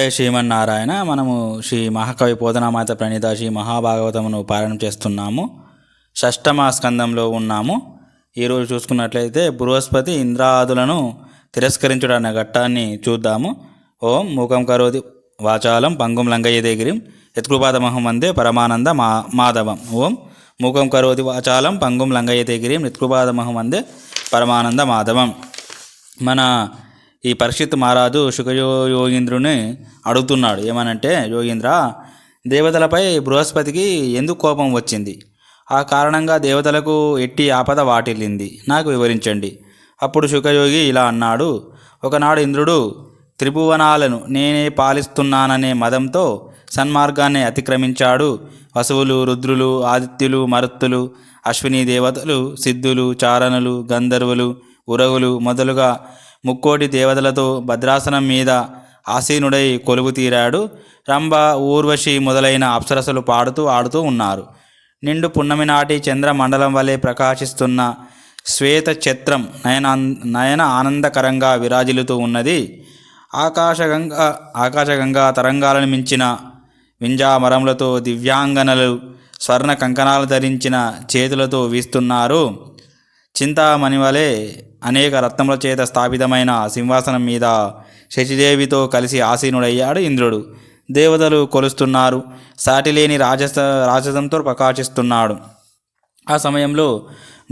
జయ శ్రీమన్నారాయణ మనము శ్రీ మహాకవి పోతనామాత ప్రణీత శ్రీ మహాభాగవతమును పారాయణం చేస్తున్నాము. షష్టమ స్కందంలో ఉన్నాము. ఈరోజు చూసుకున్నట్లయితే బృహస్పతి ఇంద్రాదులను తిరస్కరించుడు అనే ఘట్టాన్ని చూద్దాము. ఓం మూకం కరోతి వాచాలం పంగుం లంగయ్య దగ్గరి యత్కృపాదమహం వందే పరమానంద మా మాధవం. ఓం మూకం కరోతి వాచాలం పంగుం లంగయ్య దగ్గరి యత్కృపాదమహం వందే పరమానంద మాధవం. మన ఈ పరీక్షిత్ మహారాజు శుకయో యోగీంద్రుని అడుగుతున్నాడు. ఏమనంటే యోగీంద్ర దేవతలపై బృహస్పతికి ఎందుకు కోపం వచ్చింది? ఆ కారణంగా దేవతలకు ఎట్టి ఆపద వాటిల్లింది. నాకు వివరించండి. అప్పుడు శుకయోగి ఇలా అన్నాడు ఒకనాడు ఇంద్రుడు త్రిభువనాలను నేనే పాలిస్తున్నాననే మదంతో సన్మార్గాన్ని అతిక్రమించాడు. వసువులు రుద్రులు ఆదిత్యులు మరుత్తులు అశ్విని దేవతలు సిద్ధులు చారణులు గంధర్వులు ఉరగులు మొదలుగా ముక్కోటి దేవతలతో భద్రాసనం మీద ఆసీనుడై కొలువు తీరాడు. రంభ ఊర్వశి మొదలైన అప్సరసలు పాడుతూ ఆడుతూ ఉన్నారు. నిండు పున్నమి నాటి చంద్రమండలం వలె ప్రకాశిస్తున్న శ్వేత ఛత్రం నయన నయన ఆనందకరంగా విరాజిల్లుతూ ఉన్నది. ఆకాశగంగా ఆకాశగంగా తరంగాలను మించిన వింజామరములతో దివ్యాంగనలు స్వర్ణ కంకణాలు ధరించిన చేతులతో వీస్తున్నారు. చింతామణి వలె అనేక రత్నముల చేత స్థాపితమైన సింహాసనం మీద శచిదేవితో కలిసి ఆసీనుడయ్యాడు ఇంద్రుడు. దేవతలు కొలుస్తున్నారు. సాటిలేని రాజస రాజసంతో ప్రకాశిస్తున్నాడు. ఆ సమయంలో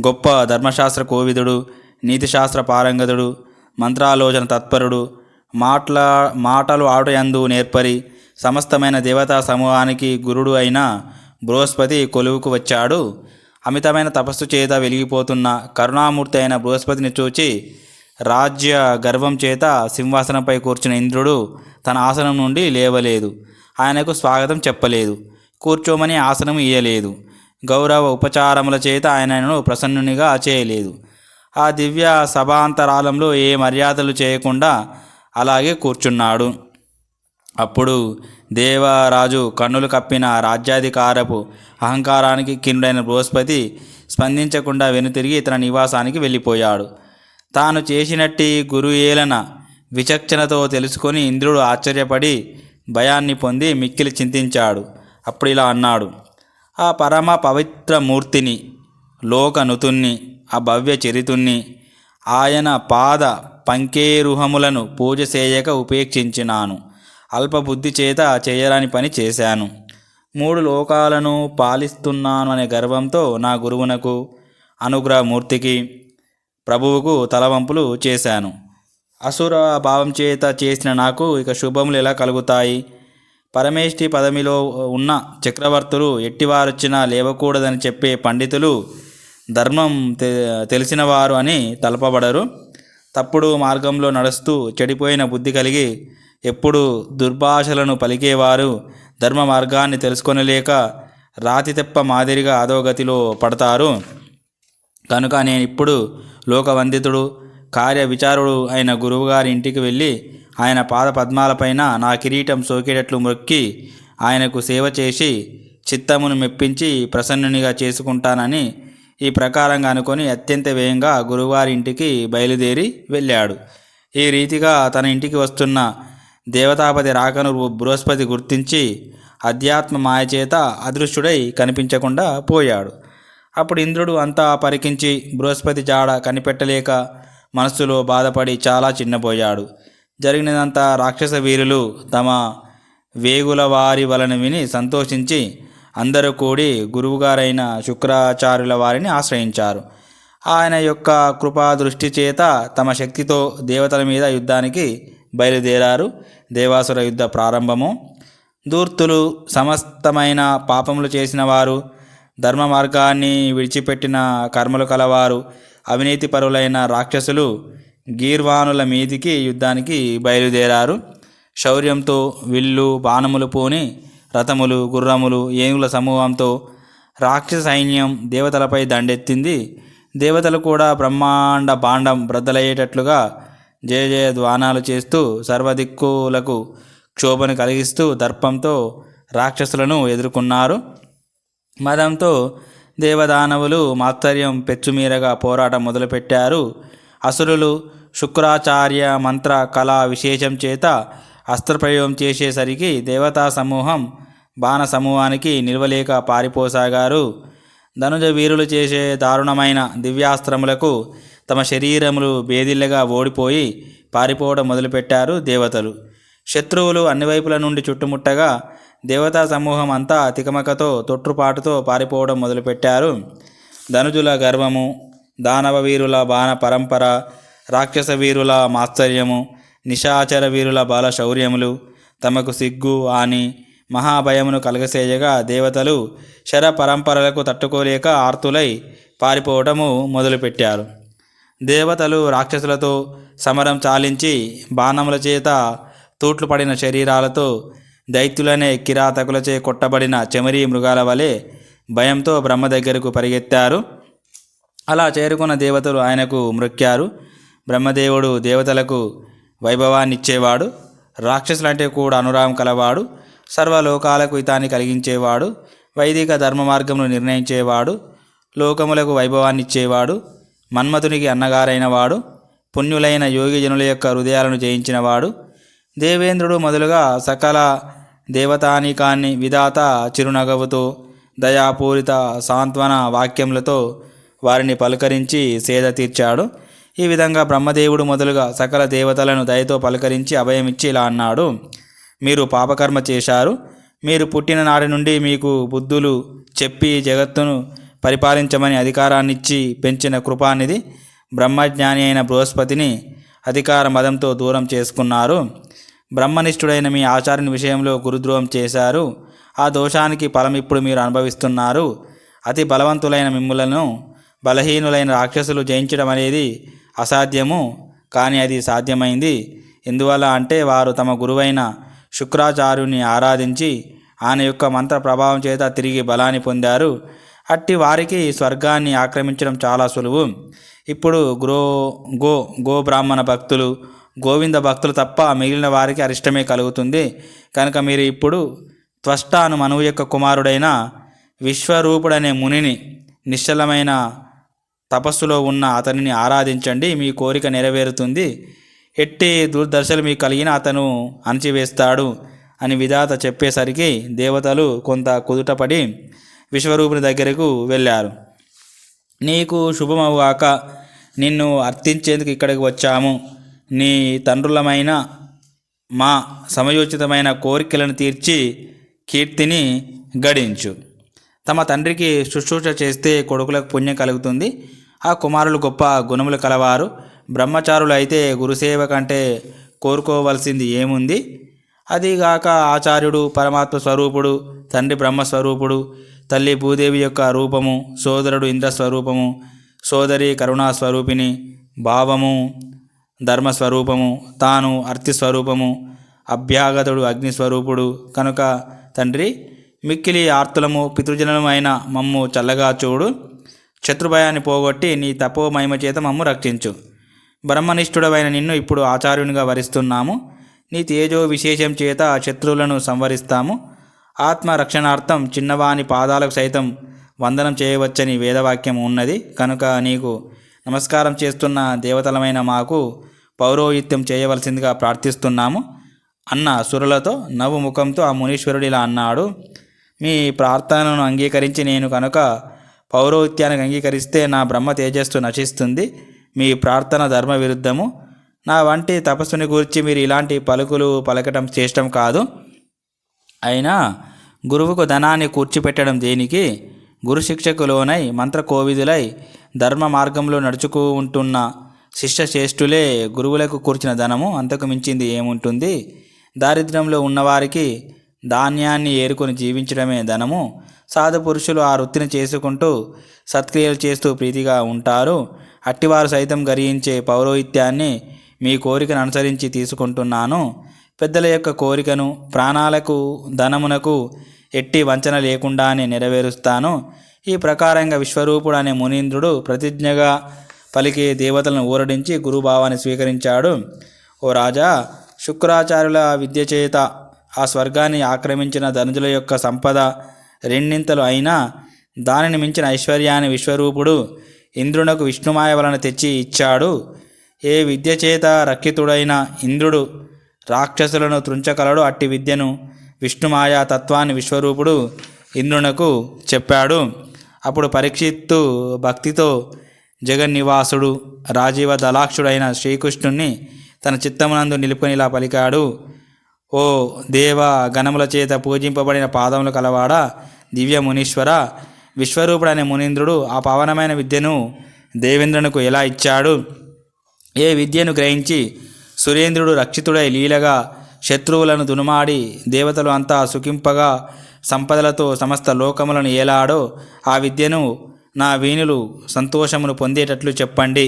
గొప్ప ధర్మశాస్త్ర కోవిదుడు నీతిశాస్త్ర పారంగతుడు మంత్రాలోచన తత్పరుడు మాట్లా మాటలు ఆటయందు నేర్పరి సమస్తమైన దేవతా సమూహానికి గురుడు అయిన బృహస్పతి కొలువుకు వచ్చాడు. అమితమైన తపస్సు చేత వెలిగిపోతున్న కరుణామూర్తి అయిన బృహస్పతిని చూచి రాజ్య గర్వం చేత సింహాసనంపై కూర్చున్న ఇంద్రుడు తన ఆసనం నుండి లేవలేదు. ఆయనకు స్వాగతం చెప్పలేదు. కూర్చోమని ఆసనం ఇయ్యలేదు. గౌరవ ఉపచారముల చేత ఆయనను ప్రసన్నునిగా చేయలేదు. ఆ దివ్య సభాంతరాలంలో ఏ మర్యాదలు చేయకుండా అలాగే కూర్చున్నాడు. అప్పుడు దేవరాజు కన్నులు కప్పిన రాజ్యాధికారపు అహంకారానికి కిండైన బృహస్పతి స్పందించకుండా వెనుతిరిగి తన నివాసానికి వెళ్ళిపోయాడు. తాను చేసినట్టి గురు ఏలన విచక్షణతో తెలుసుకొని ఇంద్రుడు ఆశ్చర్యపడి భయాన్ని పొంది మిక్కిలి చింతించాడు. అప్పుడు ఇలా అన్నాడు ఆ పరమ పవిత్ర మూర్తిని లోకనుతుణ్ణి ఆ భవ్య చరితుణ్ణి ఆయన పాద పంకేరుహములను పూజ చేయక ఉపేక్షించినాను. అల్పబుద్ధి చేత చేయరాని పని చేశాను. మూడు లోకాలను పాలిస్తున్నాను అనే గర్వంతో నా గురువునకు అనుగ్రహమూర్తికి ప్రభువుకు తలవంపులు చేశాను. అసుర భావం చేత చేసిన నాకు ఇక శుభములు ఎలా కలుగుతాయి? పరమేష్టి పదమిలో ఉన్న చక్రవర్తులు ఎట్టివారొచ్చినా లేవకూడదని చెప్పే పండితులు ధర్మం తె తెలిసినవారు అని తలపబడరు. తప్పుడు మార్గంలో నడుస్తూ చెడిపోయిన బుద్ధి కలిగి ఎప్పుడు దుర్భాషలను పలికేవారు ధర్మ మార్గాన్ని తెలుసుకొనలేక రాతి తెప్ప మాదిరిగా అధోగతిలో పడతారు. కనుక నేను ఇప్పుడు లోకవందితుడు కార్య విచారుడు అయిన గురువుగారి ఇంటికి వెళ్ళి ఆయన పాద పద్మాలపైన నా కిరీటం సోకేటట్లు మొక్కి ఆయనకు సేవ చేసి చిత్తమును మెప్పించి ప్రసన్నునిగా చేసుకుంటానని ఈ ప్రకారంగా అనుకొని అత్యంత వేగంగా గురువారి ఇంటికి బయలుదేరి వెళ్ళాడు. ఈ రీతిగా తన ఇంటికి వస్తున్న దేవతాపతి రాకను బృహస్పతి గుర్తించి అధ్యాత్మ మాయచేత అదృశ్యుడై కనిపించకుండా పోయాడు. అప్పుడు ఇంద్రుడు అంతా పరికించి బృహస్పతి జాడ కనిపెట్టలేక మనస్సులో బాధపడి చాలా చిన్నపోయాడు జరిగినదంతా రాక్షస వీరులు తమ వేగుల వారి వలన విని సంతోషించి అందరూ కూడి గురువుగారైన శుక్రాచార్యుల వారిని ఆశ్రయించారు. ఆయన యొక్క కృపా దృష్టి చేత తమ శక్తితో దేవతల మీద యుద్ధానికి బయలుదేరారు. దేవాసుర యుద్ధ ప్రారంభము. దూర్తులు సమస్తమైన పాపములు చేసిన వారు ధర్మ మార్గాన్ని విడిచిపెట్టిన కర్మలు కలవారు అవినీతి పరులైన రాక్షసులు గీర్వానుల మీదికి యుద్ధానికి బయలుదేరారు. శౌర్యంతో విల్లు బాణములు పూని రథములు గుర్రములు ఏనుగుల సమూహంతో రాక్షస సైన్యం దేవతలపై దండెత్తింది. దేవతలు కూడా బ్రహ్మాండ బాండం బ్రద్దలయ్యేటట్లుగా జయ జయ ధ్వానాలు చేస్తూ సర్వదిక్కులకు క్షోభను కలిగిస్తూ దర్పంతో రాక్షసులను ఎదుర్కొన్నారు. మదంతో దేవదానవులు మాత్సర్యం పెచ్చుమీరగా పోరాటం మొదలుపెట్టారు. అసురులు శుక్రాచార్య మంత్ర కళా విశేషం చేత అస్త్రప్రయోగం చేసేసరికి దేవతా సమూహం బాణ సమూహానికి నిల్వలేక పారిపోసాగారు. ధనుజ వీరులు చేసే దారుణమైన దివ్యాస్త్రములకు తమ శరీరములు బేదిల్లగా ఓడిపోయి పారిపోవడం మొదలుపెట్టారు దేవతలు. శత్రువులు అన్ని వైపుల నుండి చుట్టుముట్టగా దేవతా సమూహం అంతా తికమకతో తొట్టుపాటుతో పారిపోవడం మొదలుపెట్టారు. ధనుజుల గర్వము దానవ వీరుల బాణ పరంపర రాక్షస వీరుల మాత్సర్యము నిశాచర వీరుల బాల శౌర్యములు తమకు సిగ్గు ఆని మహాభయమును కలగసేయగా దేవతలు శర పరంపరలకు తట్టుకోలేక ఆర్తులై పారిపోవటము మొదలుపెట్టారు. దేవతలు రాక్షసులతో సమరం చాలించి బాణముల చేత తూట్లు పడిన శరీరాలతో దైత్యులనే కిరాతకులచే కొట్టబడిన చెమరీ మృగాల వలె భయంతో బ్రహ్మ దగ్గరకు పరిగెత్తారు. అలా చేరుకున్న దేవతలు ఆయనకు మృక్కారు. బ్రహ్మదేవుడు దేవతలకు వైభవాన్నిచ్చేవాడు. రాక్షసులంటే కూడా అనురాగం కలవాడు. సర్వలోకాలకు హితాన్ని కలిగించేవాడు వైదిక ధర్మ మార్గమును నిర్ణయించేవాడు లోకములకు వైభవాన్నిచ్చేవాడు మన్మథునికి అన్నగారైన వాడు పుణ్యులైన యోగి జనుల యొక్క హృదయాలను జయించినవాడు దేవేంద్రుడు మొదలుగా సకల దేవతానికాన్ని విధాత చిరునగవుతో దయాపూరిత సాంత్వన వాక్యములతో వారిని పలకరించి సేద తీర్చాడు. ఈ విధంగా బ్రహ్మదేవుడు మొదలుగా సకల దేవతలను దయతో పలకరించి అభయమిచ్చి ఇలా అన్నాడు. మీరు పాపకర్మ చేశారు. మీరు పుట్టిన నాటి నుండి మీకు బుద్ధులు చెప్పి జగత్తును పరిపాలించమని అధికారాన్నిచ్చి పెంచిన కృపానిధి బ్రహ్మజ్ఞాని అయిన బృహస్పతిని అధికార మదంతో దూరం చేసుకున్నారు. బ్రహ్మనిష్ఠుడైన మీ ఆచార్యుని విషయంలో గురుద్రోహం చేశారు. ఆ దోషానికి ఫలం ఇప్పుడు మీరు అనుభవిస్తున్నారు. అతి బలవంతులైన మిమ్ములను బలహీనులైన రాక్షసులు జయించడం అనేది అసాధ్యము. కానీ అది సాధ్యమైంది. ఎందువల్ల అంటే వారు తమ గురువైన శుక్రాచార్యుని ఆరాధించి ఆయన యొక్క మంత్ర ప్రభావం చేత తిరిగి బలాన్ని పొందారు. అట్టి వారికి స్వర్గాన్ని ఆక్రమించడం చాలా సులువు. ఇప్పుడు గ్రో గో గో బ్రాహ్మణ భక్తులు గోవింద భక్తులు తప్ప మిగిలిన వారికి అరిష్టమే కలుగుతుంది. కనుక మీరు ఇప్పుడు త్వష్టాను మనువు యొక్క కుమారుడైన విశ్వరూపుడనే మునిని నిశ్చలమైన తపస్సులో ఉన్న అతనిని ఆరాధించండి. మీ కోరిక నెరవేరుతుంది. ఎట్టి దుర్దర్శలు మీకు కలిగిన అతను అణచివేస్తాడు అని విధాత చెప్పేసరికి దేవతలు కొంత కుదుటపడి విశ్వరూపుని దగ్గరకు వెళ్ళారు. నీకు శుభమవుగాక నిన్ను అర్థించేందుకు ఇక్కడికి వచ్చాము. నీ తండ్రులమైన మా సమయోచితమైన కోరికలను తీర్చి కీర్తిని గడించు. తమ తండ్రికి శుశ్రూష చేస్తే కొడుకులకు పుణ్యం కలుగుతుంది. ఆ కుమారులు గొప్ప గుణములు కలవారు. బ్రహ్మచారులు అయితే గురుసేవ కంటే కోరుకోవలసింది ఏముంది? అదిగాక ఆచార్యుడు పరమాత్మ స్వరూపుడు తండ్రి బ్రహ్మస్వరూపుడు తల్లి భూదేవి యొక్క రూపము సోదరుడు ఇంద్ర స్వరూపము సోదరి కరుణాస్వరూపిణి భావము ధర్మస్వరూపము తాను అర్తి స్వరూపము అభ్యాగతుడు అగ్నిస్వరూపుడు కనుక తండ్రి మిక్కిలి ఆర్తులము పితృజనమైన మమ్ము చల్లగా చూడు శత్రుభయాన్ని పోగొట్టి నీ తపో మహిమ చేత మమ్ము రక్షించు. బ్రహ్మనిష్ఠుడవైన నిన్ను ఇప్పుడు ఆచార్యునిగా వరిస్తున్నాము. నీ తేజో విశేషం చేత శత్రువులను సంవరిస్తాము. ఆత్మ రక్షణార్థం చిన్నవాని పాదాలకు సైతం వందనం చేయవచ్చని వేదవాక్యం ఉన్నది. కనుక నీకు నమస్కారం చేస్తున్న దేవతలమైన మాకు పౌరోహిత్యం చేయవలసిందిగా ప్రార్థిస్తున్నాము. అన్న సురులతో నవ్వు ముఖంతో ఆ మునీశ్వరుడు ఇలా అన్నాడు. మీ ప్రార్థనను అంగీకరించి నేను కనుక పౌరోహిత్యానికి అంగీకరిస్తే నా బ్రహ్మ తేజస్సు నశిస్తుంది. మీ ప్రార్థన ధర్మ విరుద్ధము. నా వంటి తపస్సుని గురించి మీరు ఇలాంటి పలుకులు పలకటం చేష్టం కాదు. అయినా గురువుకు ధనాన్ని కూర్చిపెట్టడం దేనికి? గురు శిక్షకు మంత్రకోవిదులై ధర్మ మార్గంలో నడుచుకు ఉంటున్న శిష్య శ్రేష్ఠులే గురువులకు కూర్చిన ధనము. అంతకు మించింది ఏముంటుంది? దారిద్ర్యంలో ఉన్నవారికి ధాన్యాన్ని ఏరుకొని జీవించడమే ధనము. సాధు పురుషులు ఆ వృత్తిని చేసుకుంటూ సత్క్రియలు చేస్తూ ప్రీతిగా ఉంటారు. అట్టివారు సైతం గరియించే పౌరోహిత్యాన్ని మీ కోరికను అనుసరించి తీసుకుంటున్నాను. పెద్దల యొక్క కోరికను ప్రాణాలకు ధనమునకు ఎట్టి వంచన లేకుండానే నెరవేరుస్తాను. ఈ ప్రకారంగా విశ్వరూపుడు అనే మునీంద్రుడు ప్రతిజ్ఞగా పలికి దేవతలను ఊరడించి గురుభావాన్ని స్వీకరించాడు. ఓ రాజా శుక్రాచార్యుల విద్య చేత ఆ స్వర్గాన్ని ఆక్రమించిన ధనుజుల యొక్క సంపద రెండింతలు అయినా దానిని మించిన ఐశ్వర్యాన్ని విశ్వరూపుడు ఇంద్రునకు విష్ణుమాయ వలన తెచ్చి ఇచ్చాడు. ఏ విద్య చేత రక్షితుడైన ఇంద్రుడు రాక్షసులను త్రుంచగలడు అట్టి విద్యను విష్ణుమాయా తత్వాన్ని విశ్వరూపుడు ఇంద్రునకు చెప్పాడు. అప్పుడు పరీక్షిత్తు భక్తితో జగన్నివాసుడు రాజీవ దళాక్షుడైన శ్రీకృష్ణుణ్ణి తన చిత్తమునందు నిలుపుకొని ఇలా పలికాడు. ఓ దేవ గణముల చేత పూజింపబడిన పాదములు కలవాడా? దివ్య మునీశ్వర విశ్వరూపుడైన మునీంద్రుడు ఆ పవనమైన విద్యను దేవేంద్రునికి ఎలా ఇచ్చాడు? ఏ విద్యను గ్రహించి సురేంద్రుడు రక్షితుడై లీలగా శత్రువులను దునుమాడి దేవతలు అంతా సుఖింపగా సంపదలతో సమస్త లోకములను ఏలాడో ఆ విద్యను నా వీణులు సంతోషమును పొందేటట్లు చెప్పండి.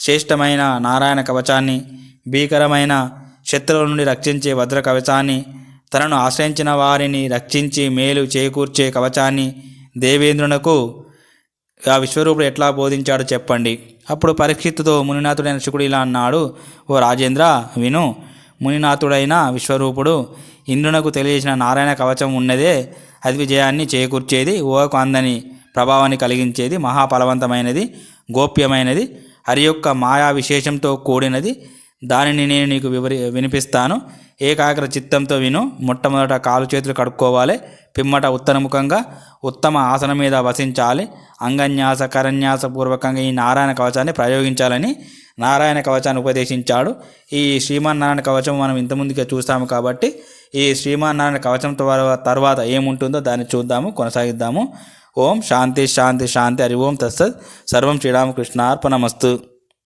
శ్రేష్టమైన నారాయణ కవచాన్ని భీకరమైన శత్రువుల నుండి రక్షించే భద్ర కవచాన్ని తనను ఆశ్రయించిన వారిని రక్షించి మేలు చేకూర్చే కవచాన్ని దేవేంద్రునకు ఆ విశ్వరూపుడు ఎట్లా బోధించాడో చెప్పండి. అప్పుడు పరీక్షిత్తుతో మునినాథుడైన శుకుడు ఇలా అన్నాడు ఓ రాజేంద్ర విను మునినాథుడైన విశ్వరూపుడు ఇంద్రునకు తెలియజేసిన నారాయణ కవచం ఉన్నదే అది విజయాన్ని చేకూర్చేది ఓకు అందని ప్రభావాన్ని కలిగించేది మహాఫలవంతమైనది గోప్యమైనది హరి యొక్క మాయా విశేషంతో కూడినది. దానిని నేను నీకు వివరి వినిపిస్తాను. ఏకాగ్ర చిత్తంతో విను. మొట్టమొదట కాలు చేతులు కడుక్కోవాలి. పిమ్మట ఉత్తరముఖంగా ఉత్తమ ఆసనం మీద వసించాలి. అంగన్యాస కరన్యాస పూర్వకంగా ఈ నారాయణ కవచాన్ని ప్రయోగించాలని నారాయణ కవచాన్ని ఉపదేశించాడు. ఈ శ్రీమన్నారాయణ కవచం మనం ఇంతకుముందుగా చూస్తాము కాబట్టి ఈ శ్రీమన్నారాయణ కవచం తర్వా- తర్వాత ఏముంటుందో దాన్ని చూద్దాము కొనసాగిద్దాము. ఓం శాంతి శాంతి శాంతి. హరి ఓం తత్సత్. సర్వం శ్రీరామకృష్ణార్పణమస్తు.